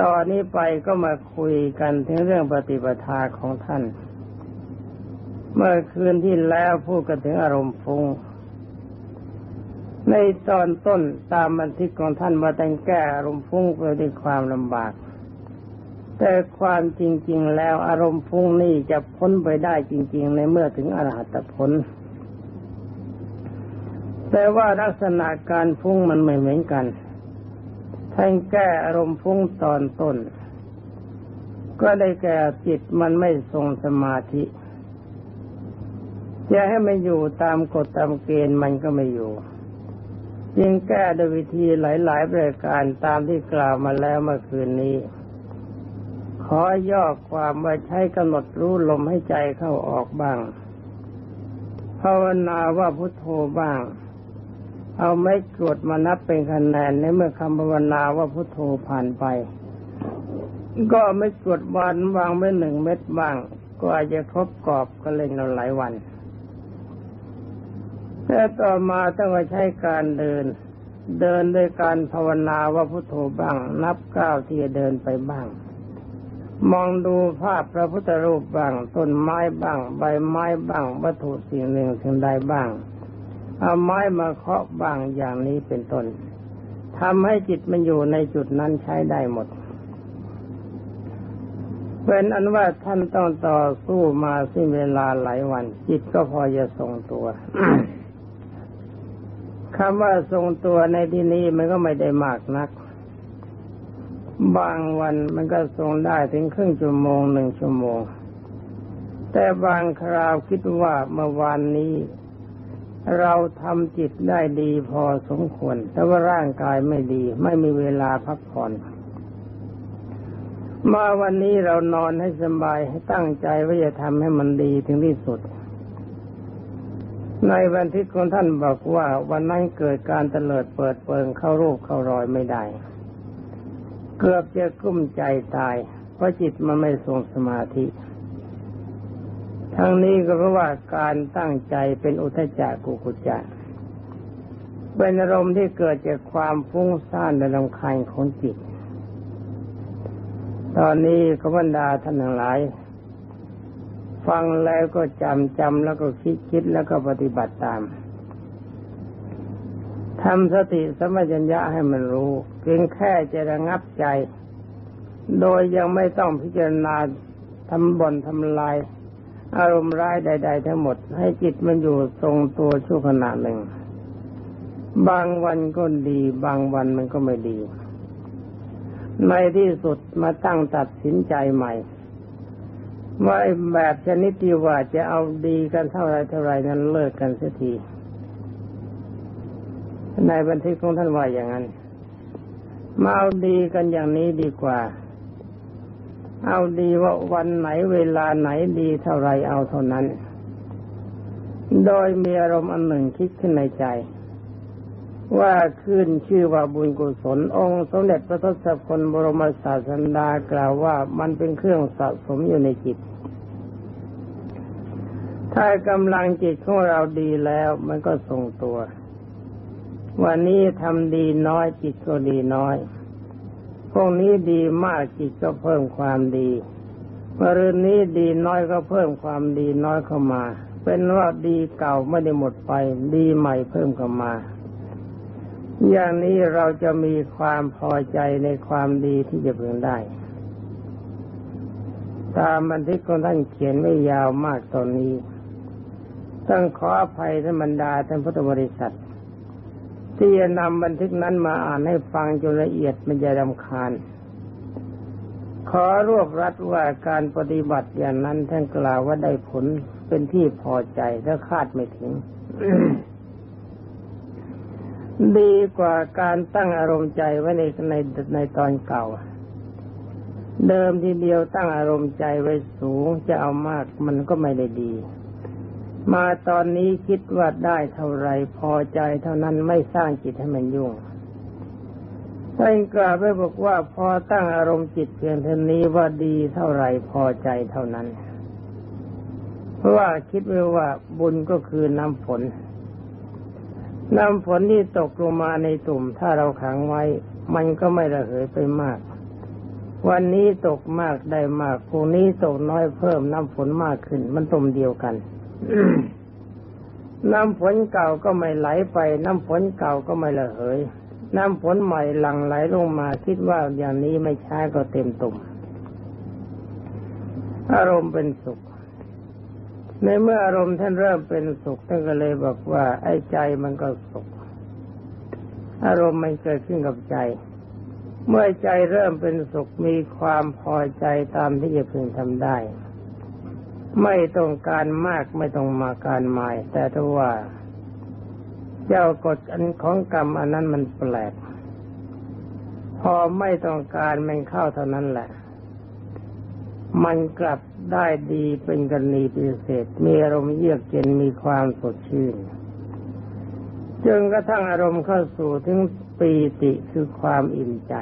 ตอนนี้ไปก็มาคุยกันถึงเรื่องปฏิปทาของท่าน เมื่อคืนที่แล้วพูดกันถึงอารมณ์ฟุ้งในตอนต้นตามบันทึกของท่านมาแต่งแก้อารมณ์ฟุ้งไปด้วยความลำบาก แต่ความจริง ๆ แล้วอารมณ์ฟุ้งนี่จะพ้นไปได้จริง ๆ ในเมื่อถึงอรหัตผล แต่ว่าลักษณะการฟุ้งมันไม่เหมือนกัน ท่านแก้อารมณ์ฟุ้งตอนต้น ก็ได้แก่จิตมันไม่ทรงสมาธิจะให้มันอยู่ตามกฎตามเกณฑ์มันก็ไม่อยู่จึงแก้โดยวิธีหลายๆประการตามที่กล่าวมาแล้วเมื่อคืนนี้ ขอย่อความมาใช้กำหนดรู้ลมให้ใจเข้าออกบ้างภาวนาว่าพุทโธบ้าง เอาไม่กดมานับเป็นคะแนนในเมื่อคำภาวนาว่าพุทโธผ่านไป ก็ไม่กดวันวางไว้หนึ่งเม็ดบ้าง ก็อาจจะครบกรอบก็เล่นเราหลายวันแต่ต่อมาต้องมาใช้การเดิน เดินโดยการภาวนาว่าพุทโธบ้าง นับก้าวที่จะเดินไปบ้าง มองดูภาพพระพุทธรูปบ้างต้นไม้บ้าง ใบไม้บ้าง วัตถุสิ่งหนึ่งสิ่งใดบ้าง เอาไม้มาเคาะบางอย่างนี้เป็นต้นทำให้จิตมันอยู่ในจุดนั้นใช้ได้หมดเป็นอันว่าท่านต้องต่อสู้มาสิ้นเวลาหลายวัน จิตก็พอจะทรงตัวคำว่าทรงตัวในที่นี้มันก็ไม่ได้มากนัก บางวันมันก็ทรงได้ถึงครึ่งชั่วโมงหนึ่งชั่วโมง แต่บางคราวคิดว่าเมื่อวานนี้ เราทำจิตได้ดีพอสมควร แต่ว่าร่างกายไม่ดี ไม่มีเวลาพักผ่อน มาวันนี้เรานอนให้สบายให้ตั้งใจว่าจะทำให้มันดีถึงที่สุด ในบันทึกของท่านบอกว่าวันนั้นเกิดการเตลิดเปิดเปิงเข้ารูปเข้ารอยไม่ได้ เกือบจะกุ้มใจตาย เพราะจิตมันไม่ทรงสมาธิ ทั้งนี้ก็เพราะว่าการตั้งใจเป็นอุทจักกุกุจักเป็นอารมณ์ที่เกิดจากความฟุ้งซ่านและลำคาญของจิต ตอนนี้ก็บรรดาท่านทั้งหลาย ฟังแล้วก็จำจำแล้วก็คิดคิดแล้วก็ปฏิบัติตามทำสติสมัญญะให้มันรู้เพียงแค่จะระงับใจ โดยยังไม่ต้องพิจารณาทำบ่นทำลาย อารมณ์ร้ายใด ๆ ทั้งหมด ให้จิตมันอยู่ทรงตัวชั่วขณะหนึ่ง บางวันก็ดี บางวันมันก็ไม่ดี ในที่สุดมาตั้งตัดสินใจใหม่ว่าแบบชนิดที่ว่าจะเอาดีกันเท่าไรเท่าไรนั้นเลิกกันเสียทีในบันทึกของท่านว่าอย่างนั้น มาเอาดีกันอย่างนี้ดีกว่า เอาดีว่าวันไหนเวลาไหนดีเท่าไรเอาเท่านั้น โดยมีอารมณ์อันหนึ่งคิดขึ้นในใจ ว่าขึ้นชื่อว่าบุญกุศลองค์สมเด็จพระทศพลบรมศาสดากล่าวว่ามันเป็นเครื่องสะสมอยู่ในจิต ถ้ากำลังจิตของเราดีแล้วมันก็ทรงตัว วันนี้ทำดีน้อยจิตก็ดีน้อย พวกนี้ดีมากจิตก็เพิ่มความดีเมื่อรืนนี้ดีน้อยก็เพิ่มความดีน้อยเข้ามา เป็นว่าดีเก่าไม่ได้หมดไป ดีใหม่เพิ่มเข้ามา อย่างนี้เราจะมีความพอใจในความดีที่จะพึงได้ ตามบันทึกของท่านเขียนไม่ยาวมากตอนนี้ต้องขออภัยท่านบรรดาท่านพุทธบริษัท ที่จะนำบันทึกนั้นมาอ่านให้ฟังจนละเอียดมันจะรำคาญ ขอรวบรัดว่าการปฏิบัติอย่างนั้นท่านกล่าวว่าได้ผลเป็นที่พอใจถ้าคาดไม่ถึง ดีกว่าการตั้งอารมณ์ใจไว้ในในในตอนเก่า เดิมทีเดียวตั้งอารมณ์ใจไว้สูงจะเอามากมันก็ไม่ได้ดี มาตอนนี้คิดว่าได้เท่าไรพอใจเท่านั้นไม่สร้างจิตให้มันยุ่งท่านกล่าวไว้บอกว่าพอตั้งอารมณ์จิตเพียงเท่านี้ว่าดีเท่าไรพอใจเท่านั้น เพราะว่าคิดไว้ว่าบุญก็คือน้ำฝน น้ำฝนที่ตกลงมาในตุ่มถ้าเราขังไว้ มันก็ไม่ระเหยไปมาก วันนี้ตกมากได้มากพรุ่งนี้ตกน้อยเพิ่มน้ำฝนมากขึ้น มันตุ่มเดียวกัน น้ำฝนเก่าก็ไม่ไหลไป น้ำฝนเก่าก็ไม่ระเหย น้ำฝนใหม่หลั่งไหลลงมาคิดว่าอย่างนี้ไม่ช้าก็เต็มตุ่มอารมณ์เป็นสุข ในเมื่ออารมณ์ท่านเริ่มเป็นสุขท่านก็เลยบอกว่า ไอ้ใจมันก็สุข อารมณ์มันเกิดขึ้นกับใจ เมื่อใจเริ่มเป็นสุขมีความพอใจตามที่จะพึงทำได้ ไม่ต้องการมากไม่ต้องมาการหมาย แต่ถ้าว่าเจ้ากฎอันของกรรมอันนั้นมันแปลก พอไม่ต้องการมันเข้าเท่านั้นแหละ มันกลับได้ดีเป็นกรณีพิเศษ มีอารมณ์เยือกเย็นมีความสดชื่นจนกระทั่งอารมณ์เข้าสู่ถึงปีติคือความอิ่มใจ